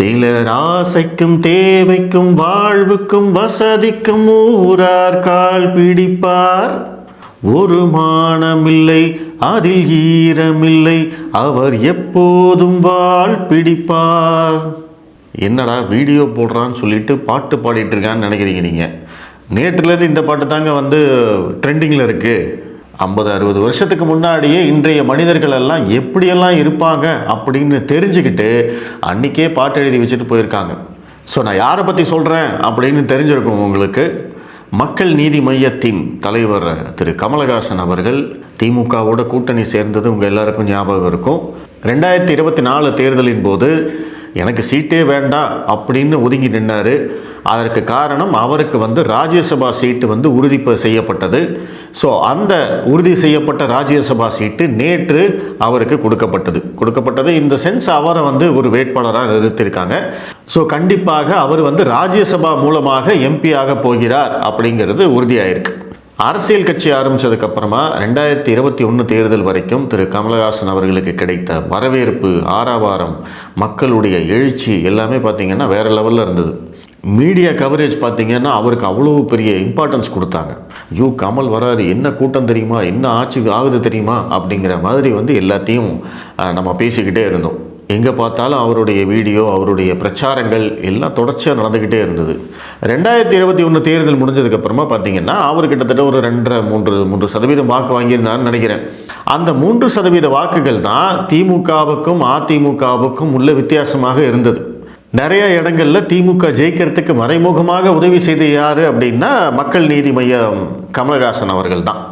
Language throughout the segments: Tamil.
சிலர் ஆசைக்கும் தேவைக்கும் வாழ்வுக்கும் வசதிக்கும் ஊரார் கால் பிடிப்பார். ஒரு மானமில்லை அதில் ஈரமில்லை அவர் எப்போதும் வாழ் பிடிப்பார். என்னடா வீடியோ போடுறான்னு சொல்லிட்டு பாட்டு பாடிட்டு இருக்கான்னு நினைக்கிறீங்க நீங்கள் நேற்றுலேருந்து இந்த பாட்டு தாங்க வந்து ட்ரெண்டிங்கில் இருக்குது ஐம்பது அறுபது வருஷத்துக்கு முன்னாடியே இன்றைய மனிதர்கள் எல்லாம் எப்படியெல்லாம் இருப்பாங்க அப்படின்னு தெரிஞ்சுக்கிட்டு அன்றைக்கே பாட்டு எழுதி வச்சுட்டு போயிருக்காங்க. ஸோ நான் யாரை பற்றி சொல்கிறேன் அப்படின்னு தெரிஞ்சிருக்கும் உங்களுக்கு. மக்கள் நீதி மையத்தின் தலைவர் திரு கமலஹாசன் அவர்கள் திமுகவோட கூட்டணி சேர்ந்தது உங்கள் எல்லாருக்கும் ஞாபகம் இருக்கும். ரெண்டாயிரத்தி இருபத்தி நாலு தேர்தலின் போது எனக்கு சீட்டே வேண்டாம் அப்படின்னு ஒதுங்கி நின்னார். அதற்கு காரணம் அவருக்கு வந்து ராஜ்யசபா சீட்டு வந்து உறுதி செய்யப்பட்டது. ஸோ அந்த உறுதி செய்யப்பட்ட ராஜ்யசபா சீட்டு நேற்று அவருக்கு கொடுக்கப்பட்டது. கொடுக்கப்பட்டது இந்த சென்ஸ் அவரை வந்து ஒரு வேட்பாளராக நிறுத்தியிருக்காங்க ஸோ கண்டிப்பாக அவர் வந்து ராஜ்யசபா மூலமாக எம்பி ஆக போகிறார் அப்படிங்கிறது உறுதியாயிருக்கு. அரசியல் கட்சி ஆரம்பிச்சதுக்கு அப்புறமா ரெண்டாயிரத்தி இருபத்தி ஒன்று தேர்தல் வரைக்கும் திரு கமலஹாசன் அவர்களுக்கு கிடைத்த வரவேற்பு ஆறாவாரம் மக்களுடைய எழுச்சி எல்லாமே பார்த்தீங்கன்னா வேற லெவலில் இருந்தது. மீடியா கவரேஜ் பார்த்தீங்கன்னா அவருக்கு அவ்வளோ பெரிய இம்பார்ட்டன்ஸ் கொடுத்தாங்க. ஐயோ கமல் வராரு என்ன கூட்டம் தெரியுமா? என்ன ஆட்சி ஆகுது தெரியுமா? அப்படிங்கிற மாதிரி வந்து எல்லாத்தையும் நம்ம பேசிக்கிட்டே இருந்தோம். எங்கே பார்த்தாலும் அவருடைய வீடியோ அவருடைய பிரச்சாரங்கள் எல்லாம் தொடர்ச்சியாக நடந்துக்கிட்டே இருந்தது. ரெண்டாயிரத்தி இருபத்தி ஒன்று தேர்தல் முடிஞ்சதுக்கப்புறமா பார்த்தீங்கன்னா அவர் கிட்டத்தட்ட ஒரு ரெண்டரை மூன்று மூன்று சதவீதம் வாக்கு வாங்கியிருந்தான்னு நினைக்கிறேன். அந்த மூன்று சதவீத வாக்குகள் தான் திமுகவுக்கும் அதிமுகவுக்கும் உள்ள வித்தியாசமாக இருந்தது. நிறைய இடங்கள்ல திமுக ஜெயிக்கிறதுக்கு மறைமுகமாக உதவி செய்த யார் அப்படின்னா மக்கள் நீதி மையம் கமலஹாசன் அவர்கள் தான்.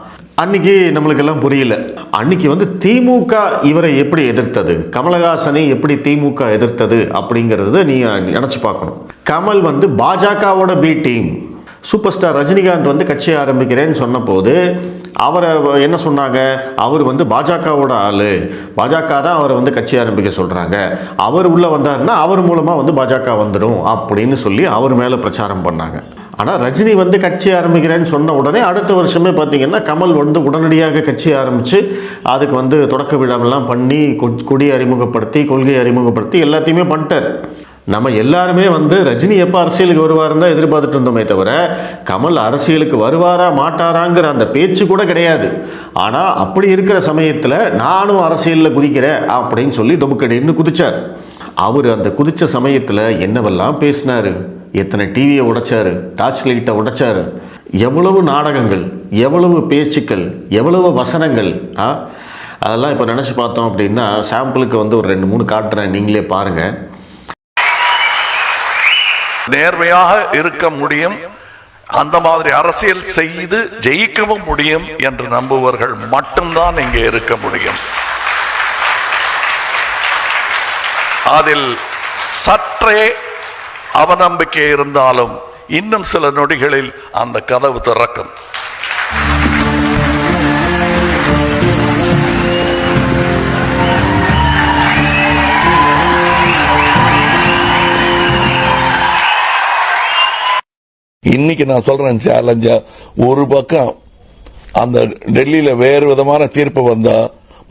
அன்னைக்கு நம்மளுக்கெல்லாம் புரியல. அன்னைக்கு வந்து திமுக இவரை எப்படி எதிர்த்தது? கமலஹாசனை எப்படி திமுக எதிர்த்தது அப்படிங்கிறத நீ நினச்சி பார்க்கணும். கமல் வந்து பாஜகவோட B team super star Rajinikanth வந்து கட்சி ஆரம்பிக்கிறேன்னு சொன்னபோது அவரை என்ன சொன்னாங்க? அவர் வந்து பாஜகவோட ஆளு. பாஜக தான் அவரை வந்து கட்சி ஆரம்பிக்க சொல்கிறாங்க அவர் உள்ளே வந்தாருன்னா அவர் மூலமாக வந்து பாஜக வந்துடும் அப்படின்னு சொல்லி அவர் மேலே பிரச்சாரம் பண்ணாங்க. ஆனால் ரஜினி வந்து கட்சி ஆரம்பிக்கிறேன்னு சொன்ன உடனே அடுத்த வருஷமே பார்த்தீங்கன்னா கமல் வந்து உடனடியாக கட்சி ஆரம்பித்து அதுக்கு வந்து தொடக்க விழாவெல்லாம் பண்ணி கொடி அறிமுகப்படுத்தி கொள்கை அறிமுகப்படுத்தி எல்லாத்தையுமே பண்ணிட்டார். நம்ம எல்லாருமே வந்து ரஜினி எப்போ அரசியலுக்கு வருவாருன்னு தான் எதிர்பார்த்துட்டு இருந்தோமே தவிர கமல் அரசியலுக்கு வருவாரா மாட்டாராங்கிற அந்த பேச்சு கூட கிடையாது. ஆனால் அப்படி இருக்கிற சமயத்தில் நானும் அரசியலில் குதிக்கிறேன் அப்படின்னு சொல்லி தொபுக்கடின்னு குதிச்சார். அவர் அந்த குதித்த சமயத்தில் என்னவெல்லாம் பேசினாரு? எத்தனை டிவியை உடைச்சாரு? டார்ச் லைட்டை உடைச்சாரு? எவ்வளவு நாடகங்கள் எவ்வளவு பேச்சுக்கள் எவ்வளவு வசனங்கள் ஆ? அதெல்லாம் இப்போ நினச்சி பார்த்தோம் அப்படின்னா சாம்பிளுக்கு வந்து ஒரு ரெண்டு மூணு காட்டுறேன். நீங்களே பாருங்கள் நேர்மையாக இருக்க முடியும். அந்த மாதிரி அரசியல் செய்து ஜெயிக்கவும் முடியும் என்று நம்புவர்கள் மட்டும்தான் இங்கே இருக்க முடியும். அதில் சற்றே அவநம்பிக்கை இருந்தாலும் இன்னும் சில நொடிகளில் அந்த கதவு திறக்கும். இன்னைக்கு நான் சொல்றேன் சேலஞ்சா ஒரு பக்கம் அந்த டெல்லியில வேறு விதமான தீர்ப்பு வந்தா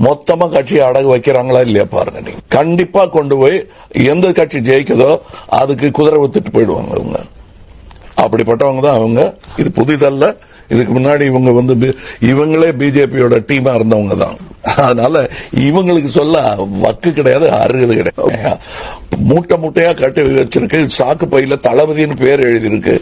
மொத்தமா கட்சியை அடகு வைக்கிறாங்களா இல்லையா பாருங்க நீங்க. கண்டிப்பா கொண்டு போய் எந்த கட்சி ஜெயிக்குதோ அதுக்கு குதிரை வித்துட்டு போயிடுவாங்க அவங்க அப்படிப்பட்டவங்க தான் அவங்க. இது புதிதல்ல. இதுக்கு முன்னாடி இவங்க வந்து இவங்களே பிஜேபியோட டீமா இருந்தவங்க தான். அதனால இவங்களுக்கு சொல்ல வக்கு கிடையாது அருகது கிடையாது. மூட்டை மூட்டையா கட்டி வச்சிருக்கு. சாக்கு பையில தளபதினு பேர் எழுதியிருக்கு.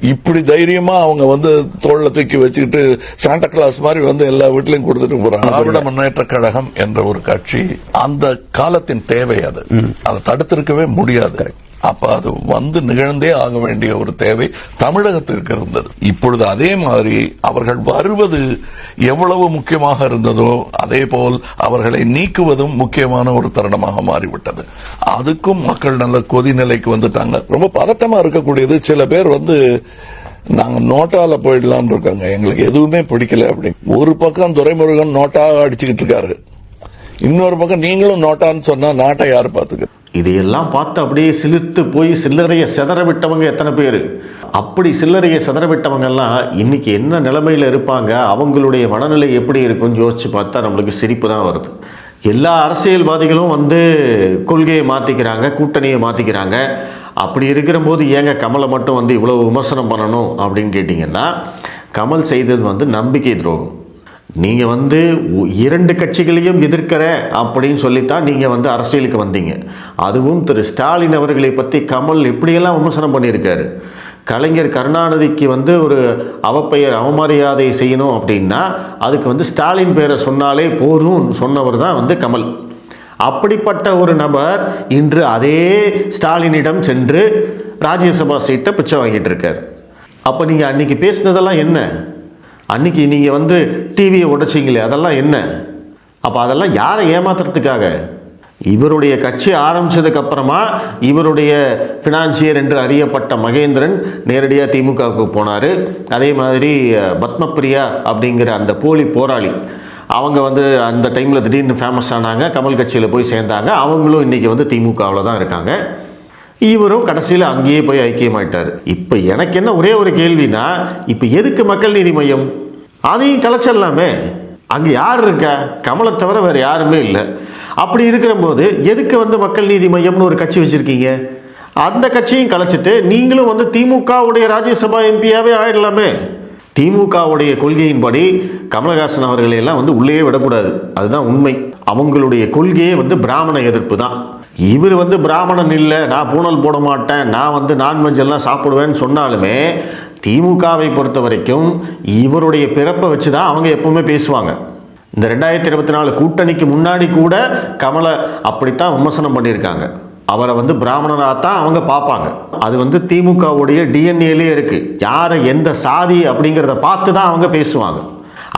இப்படி தைரியமா அவங்க வந்து தோல்ல தூக்கி வச்சுக்கிட்டு சாண்டா கிளாஸ் மாதிரி வந்து எல்லா வீட்லயும் கொடுத்துட்டு போறாங்க. திராவிட முன்னேற்ற கழகம் என்ற ஒரு கட்சி அந்த காலத்தின் தேவை அது. அதை தடுத்திருக்கவே முடியாது. அப்ப அது வந்து நிகழ்ந்தே ஆக வேண்டிய ஒரு தேவை தமிழகத்திற்கு இருந்தது. இப்பொழுது அதே மாதிரி அவர்கள் வருவது எவ்வளவு முக்கியமாக இருந்ததோ அதே போல் அவர்களை நீக்குவதும் முக்கியமான ஒரு தருணமாக மாறிவிட்டது. அதுக்கும் மக்கள் நல்ல கொதிநிலைக்கு வந்துட்டாங்க. ரொம்ப பதட்டமா இருக்கக்கூடியது. சில பேர் வந்து நாங்க நோட்டால போயிடலாம்னு இருக்காங்க. எங்களுக்கு எதுவுமே பிடிக்கல அப்படின்னு. ஒரு பக்கம் துரைமுருகன் நோட்டா அடிச்சுக்கிட்டு இருக்காரு. இன்னொரு பக்கம் நீங்களும் நோட்டான்னு சொன்னா நாட்டை யாரு பாத்துக்க இதையெல்லாம் பார்த்து அப்படியே சிலிர்த்து போய் சில்லறையை சிதற விட்டவங்க எத்தனை பேர்? அப்படி சில்லறையை சிதற விட்டவங்கெல்லாம் இன்னைக்கு என்ன நிலைமையில் இருப்பாங்க? அவங்களுடைய மனநிலை எப்படி இருக்கும்னு யோசித்து பார்த்தா நம்மளுக்கு சிரிப்பு தான் வருது. எல்லா அரசியல்வாதிகளும் வந்து கொள்கையை மாற்றிக்கிறாங்க கூட்டணியை மாற்றிக்கிறாங்க அப்படி இருக்கிற போது ஏங்க கமலை மட்டும் வந்து இவ்வளோ விமர்சனம் பண்ணணும் அப்படின்னு கேட்டிங்கன்னா கமல் செய்தது வந்து நம்பிக்கை துரோகம். நீங்கள் வந்து இரண்டு கட்சிகளையும் எதிர்க்கிற அப்படின்னு சொல்லித்தான் நீங்கள் வந்து அரசியலுக்கு வந்தீங்க. அதுவும் திரு ஸ்டாலின் அவர்களை பற்றி கமல் எப்படியெல்லாம் விமர்சனம் பண்ணியிருக்காரு. கலைஞர் கருணாநிதிக்கு வந்து ஒரு அவப்பெயர் அவமரியாதை செய்யணும் அப்படின்னா அதுக்கு வந்து ஸ்டாலின் பேரை சொன்னாலே போதும்னு சொன்னவர் தான் வந்து கமல். அப்படிப்பட்ட ஒரு நபர் இன்று அதே ஸ்டாலினிடம் சென்று ராஜ்யசபா சீட்டை பிச்சை வாங்கிட்டு இருக்கார். அப்போ நீங்கள் அன்றைக்கி பேசினதெல்லாம் என்ன? அன்னைக்கு நீங்கள் வந்து டிவியை உடைச்சிங்களே அதெல்லாம் என்ன? அப்போ அதெல்லாம் யாரை ஏமாத்துறதுக்காக? இவருடைய கட்சி ஆரம்பித்ததுக்கப்புறமா இவருடைய ஃபினான்சியர் என்று அறியப்பட்ட மகேந்திரன் நேரடியாக திமுகவுக்கு போனார். அதே மாதிரி பத்மப்ரியா அப்படிங்கிற அந்த போலி போராளி அவங்க வந்து அந்த டைமில் திடீர்னு ஃபேமஸ் ஆனாங்க கமல் கட்சியில் போய் சேர்ந்தாங்க. அவங்களும் இன்றைக்கி வந்து திமுகவில் தான் இருக்காங்க. இவரும் கடைசியில் அங்கேயே போய் ஐக்கியமாயிட்டார். இப்போ எனக்கு என்ன ஒரே ஒரு கேள்வினா இப்போ எதுக்கு மக்கள் நீதி மையம்? அதையும் கலைச்சிடலாமே. அங்கே யார் இருக்கா? கமலை தவிர வேறு யாருமே இல்லை. அப்படி இருக்கிற போது எதுக்கு வந்து மக்கள் நீதி மையம்னு ஒரு கட்சி வச்சுருக்கீங்க? அந்த கட்சியும் கலைச்சிட்டு நீங்களும் வந்து திமுகவுடைய ராஜ்யசபா எம்பியாவே ஆயிடலாமே. திமுகவுடைய கொள்கையின்படி கமலஹாசன் அவர்களை எல்லாம் வந்து உள்ளே விடக்கூடாது. அதுதான் உண்மை. அவங்களுடைய கொள்கையே வந்து பிராமண எதிர்ப்பு தான். இவர் வந்து பிராமணன் இல்லை நான் பூணல் போட மாட்டேன் நான் வந்து நான்வெஜ் எல்லாம் சாப்பிடுவேன்னு சொன்னாலுமே திமுகவை பொறுத்த வரைக்கும் இவருடைய பிறப்பை வச்சு தான் அவங்க எப்பவுமே பேசுவாங்க. இந்த ரெண்டாயிரத்தி இருபத்தி நாலு கூட்டணிக்கு முன்னாடி கூட கமலை அப்படித்தான் விமர்சனம் பண்ணியிருக்காங்க. அவரை வந்து பிராமணராக தான் அவங்க பார்ப்பாங்க. அது வந்து திமுகவுடைய டிஎன்ஏலே இருக்குது யாரை எந்த சாதி அப்படிங்கிறத பார்த்து தான் அவங்க பேசுவாங்க.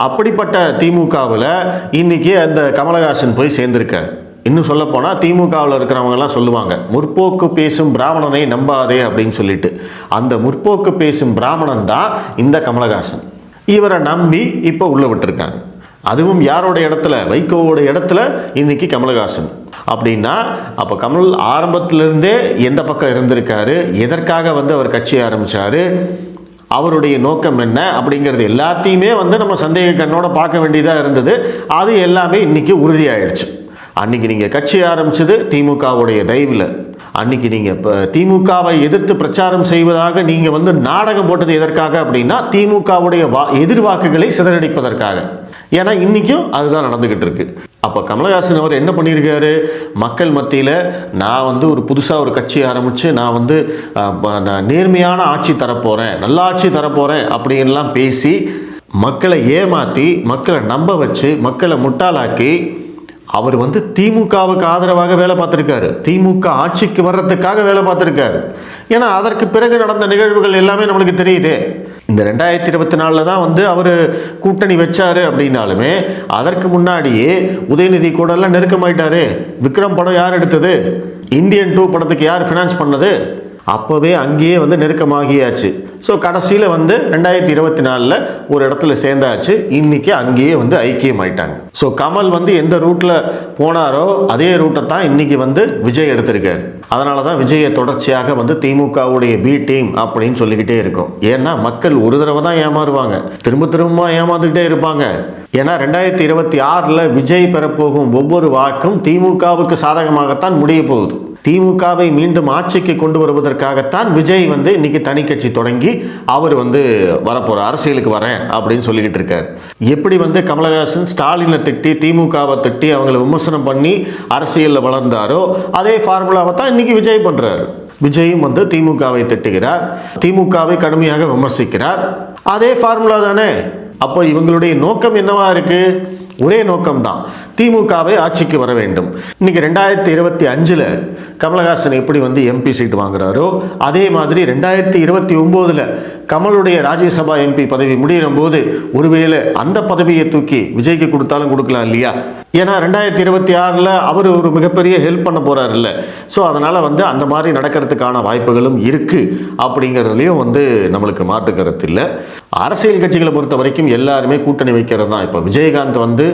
அப்படிப்பட்ட திமுகவில் இன்றைக்கி அந்த கமலஹாசன் போய் சேர்ந்திருக்காரு. இன்னும் சொல்ல போனால் திமுகவில் இருக்கிறவங்கலாம் சொல்லுவாங்க முற்போக்கு பேசும் பிராமணனை நம்பாதே அப்படின்னு சொல்லிட்டு. அந்த முற்போக்கு பேசும் பிராமணன் தான் இந்த கமலஹாசன். இவரை நம்பி இப்போ உள்ளே விட்டுருக்காங்க. அதுவும் யாரோட இடத்துல? வைகோவோட இடத்துல இன்னைக்கு கமலஹாசன். அப்படின்னா அப்போ கமல் ஆரம்பத்திலிருந்தே எந்த பக்கம் இருந்திருக்காரு எதற்காக வந்து அவர் கட்சி ஆரம்பிச்சாரு அவருடைய நோக்கம் என்ன அப்படிங்கிறது எல்லாத்தையுமே வந்து நம்ம சந்தேக கண்ணோட பார்க்க வேண்டியதாக இருந்தது. அது எல்லாமே இன்றைக்கி உறுதியாயிடுச்சு. அன்றைக்கி நீங்கள் கட்சி ஆரம்பிச்சது திமுகவுடைய தயவில். அன்னைக்கு நீங்கள் இப்போ திமுகவை எதிர்த்து பிரச்சாரம் செய்வதாக நீங்கள் வந்து நாடகம் போட்டது எதற்காக அப்படின்னா திமுகவுடைய வா எதிர்வாக்குகளை சிதறடிப்பதற்காக. ஏன்னா இன்றைக்கும் அதுதான் நடந்துக்கிட்டு இருக்குது அப்போ கமலஹாசன் அவர் என்ன பண்ணியிருக்காரு? மக்கள் மத்தியில் நான் வந்து ஒரு புதுசாக ஒரு கட்சி ஆரம்பித்து நான் வந்து நான் நேர்மையான ஆட்சி தரப்போகிறேன் நல்ல ஆட்சி தரப்போகிறேன் அப்படின்லாம் பேசி மக்களை ஏமாற்றி மக்களை நம்ப வச்சு மக்களை முட்டாளாக்கி அவர் வந்து திமுகவுக்கு ஆதரவாக வேலை பார்த்துருக்காரு. திமுக ஆட்சிக்கு வர்றதுக்காக வேலை பார்த்துருக்காரு. ஏன்னா அதற்கு பிறகு நடந்த நிகழ்வுகள் எல்லாமே நம்மளுக்கு தெரியுதே. இந்த ரெண்டாயிரத்தி இருபத்தி நாலில் தான் வந்து அவர் கூட்டணி வச்சாரு அப்படின்னாலுமே அதற்கு முன்னாடியே உதயநிதி கூடலாம் நெருக்கமாயிட்டாரு. விக்ரம் படம் யார் எடுத்தது? இந்தியன் டூ படத்துக்கு யார் ஃபினான்ஸ் பண்ணது? அப்போவே அங்கேயே வந்து நெருக்கமாகியாச்சு. ஸோ கடைசியில் வந்து ரெண்டாயிரத்தி இருபத்தி நாலில் ஒரு இடத்துல சேர்ந்தாச்சு. இன்றைக்கி அங்கேயே வந்து ஐக்கியம் ஆயிட்டாங்க ஸோ கமல் வந்து எந்த ரூட்டில் போனாரோ அதே ரூட்டை தான் இன்றைக்கி வந்து விஜய் எடுத்திருக்காரு. அதனால தான் விஜயை தொடர்ச்சியாக வந்து திமுகவுடைய பி டீம் அப்படின்னு சொல்லிக்கிட்டே இருக்கும். ஏன்னா மக்கள் ஒரு தடவை தான் ஏமாறுவாங்க. திரும்ப திரும்ப ஏமாந்துக்கிட்டே இருப்பாங்க. ஏன்னா ரெண்டாயிரத்தி இருபத்தி ஆறில் விஜய் பெறப்போகும் ஒவ்வொரு வாக்கும் திமுகவுக்கு சாதகமாகத்தான் முடிய போகுது. திமுகவை மீண்டும் ஆட்சிக்கு கொண்டு வருவதற்காகத்தான் விஜய் வந்து இன்னைக்கு தனி கட்சி தொடங்கி அவர் வந்து வரப்போகிற அரசியலுக்கு வரேன் அப்படின்னு சொல்லிக்கிட்டு இருக்கார். எப்படி வந்து கமலஹாசன் ஸ்டாலினை திட்டி திமுகவை திட்டி அவங்களை விமர்சனம் பண்ணி அரசியலில் வளர்ந்தாரோ அதே ஃபார்முலாவை தான் இன்னைக்கு விஜய் பண்ணுறாரு விஜயும் வந்து திமுகவை திட்டுகிறார் திமுகவை கடுமையாக விமர்சிக்கிறார். அதே ஃபார்முலா தானே? அப்போ இவங்களுடைய நோக்கம் என்னவா இருக்கு? ஒரே நோக்கம்தான். திமுகவை ஆட்சிக்கு வர வேண்டும். இன்னைக்கு ரெண்டாயிரத்தி இருபத்தி அஞ்சில் கமலஹாசன் எப்படி வந்து எம்பி சீட் வாங்குறாரோ அதே மாதிரி ரெண்டாயிரத்தி இருபத்தி ஒம்போதில் கமலுடைய ராஜ்யசபா எம்பி பதவி முடிகிற போது ஒருவேளை அந்த பதவியை தூக்கி விஜய்க்கு கொடுத்தாலும் கொடுக்கலாம் இல்லையா? ஏன்னா ரெண்டாயிரத்தி இருபத்தி ஆறில் அவர் ஒரு மிகப்பெரிய ஹெல்ப் பண்ண போகிறார் இல்லை ஸோ அதனால் வந்து அந்த மாதிரி நடக்கிறதுக்கான வாய்ப்புகளும் இருக்குது அப்படிங்கிறதுலையும் வந்து நம்மளுக்கு மாற்றுக்கிறது இல்லை. அரசியல் கட்சிகளை பொறுத்த வரைக்கும் எல்லாருமே கூட்டணி வைக்கிறது தான். இப்போ விஜயகாந்த் வந்து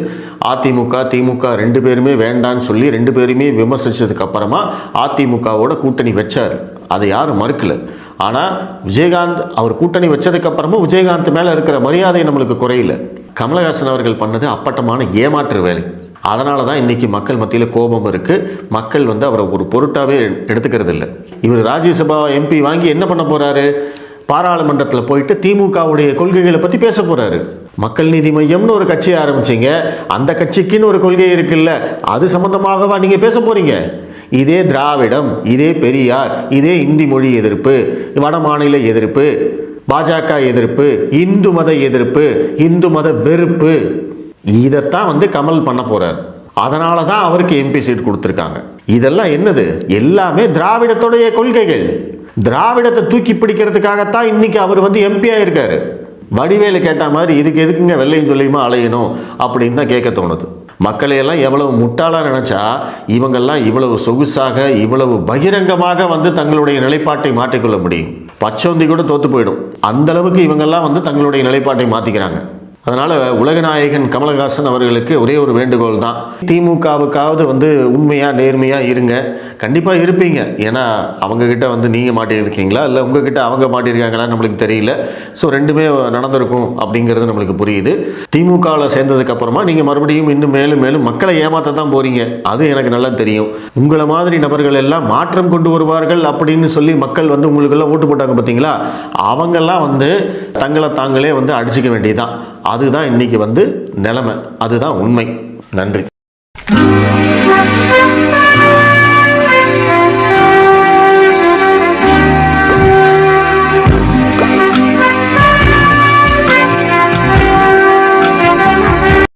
அதிமுக திமுக ரெண்டு பேருமே வேண்டான்னு சொல்லி ரெண்டு பேருமே விமர்சித்ததுக்கப்புறமா அதிமுகவோட கூட்டணி வச்சார். அதை யாரும் மறுக்கல. ஆனால் விஜயகாந்த் அவர் கூட்டணி வச்சதுக்கப்புறமும் விஜயகாந்த் மேலே இருக்கிற மரியாதை நம்மளுக்கு குறையில. கமலஹாசன் அவர்கள் பண்ணது அப்பட்டமான ஏமாற்று வேலை. அதனால தான் இன்னைக்கு மக்கள் மத்தியில் கோபம் இருக்குது மக்கள் வந்து அவரை ஒரு பொருட்டாகவே எடுத்துக்கிறது இல்லை இவர் ராஜ்யசபா எம்பி வாங்கி என்ன பண்ண போகிறாரு பாராளுமன்றத்தில் போயிட்டு திமுகவுடைய கொள்கைகளை பற்றி பேச போகிறாரு மக்கள் நீதி மையம்னு ஒரு கட்சியை ஆரம்பிச்சீங்க. அந்த கட்சிக்குன்னு ஒரு கொள்கை இருக்குல்ல. அது சம்பந்தமாகவா நீங்கள் பேச போகிறீங்க இதே திராவிடம் இதே பெரியார் இதே இந்தி மொழி எதிர்ப்பு வட மாநில எதிர்ப்பு பாஜக எதிர்ப்பு இந்து மத எதிர்ப்பு இந்து மத வெறுப்பு. இதைத்தான் வந்து கமல் பண்ண போகிறார் அதனால தான் அவருக்கு எம்பி சீட் கொடுத்துருக்காங்க. இதெல்லாம் என்னது? எல்லாமே திராவிடத்துடைய கொள்கைகள். திராவிடத்தை தூக்கி பிடிக்கிறதுக்காகத்தான் இன்னைக்கு அவர் வந்து எம்பி ஆயிருக்காரு. வடிவேலு கேட்ட மாதிரி இதுக்கு எதுக்குங்க வெள்ளையும் சொல்லியுமா அலையணும்? அப்படின்னு தான் கேட்க தோணுது. மக்களையெல்லாம் எவ்வளவு முட்டாளாக நினச்சா இவங்கெல்லாம் இவ்வளவு சொகுசாக இவ்வளவு பகிரங்கமாக வந்து தங்களுடைய நிலைப்பாட்டை மாற்றிக்கொள்ள முடியும். பச்சோந்தி கூட தோற்று போயிடும். அந்தளவுக்கு இவங்கெல்லாம் வந்து தங்களுடைய நிலைப்பாட்டை மாற்றிக்கிறாங்க அதனால் உலகநாயகன் கமலஹாசன் அவர்களுக்கு ஒரே ஒரு வேண்டுகோள் தான். திமுகவுக்காவது வந்து உண்மையாக நேர்மையாக இருங்க. கண்டிப்பாக இருப்பீங்க. ஏன்னா அவங்கக்கிட்ட வந்து நீங்கள் மாட்டியிருக்கீங்களா? இல்லை உங்ககிட்ட அவங்க மாட்டியிருக்காங்களா நம்மளுக்கு தெரியல. ஸோ ரெண்டுமே நடந்திருக்கும் அப்படிங்கிறது நம்மளுக்கு புரியுது. திமுகவில் சேர்ந்ததுக்கப்புறமா நீங்கள் மறுபடியும் இன்னும் மேலும் மேலும் மக்களை ஏமாத்த தான் போகிறீங்க அது எனக்கு நல்லா தெரியும். உங்களை மாதிரி நபர்கள் எல்லாம் மாற்றம் கொண்டு வருவார்கள் அப்படின்னு சொல்லி மக்கள் வந்து உங்களுக்கெல்லாம் ஓட்டு போட்டாங்க பார்த்தீங்களா அவங்கெல்லாம் வந்து தங்களை தாங்களே வந்து அடிச்சுக்க வேண்டியதுதான். அதுதான் இன்னைக்கு வந்து நிலைமை. அதுதான் உண்மை. நன்றி.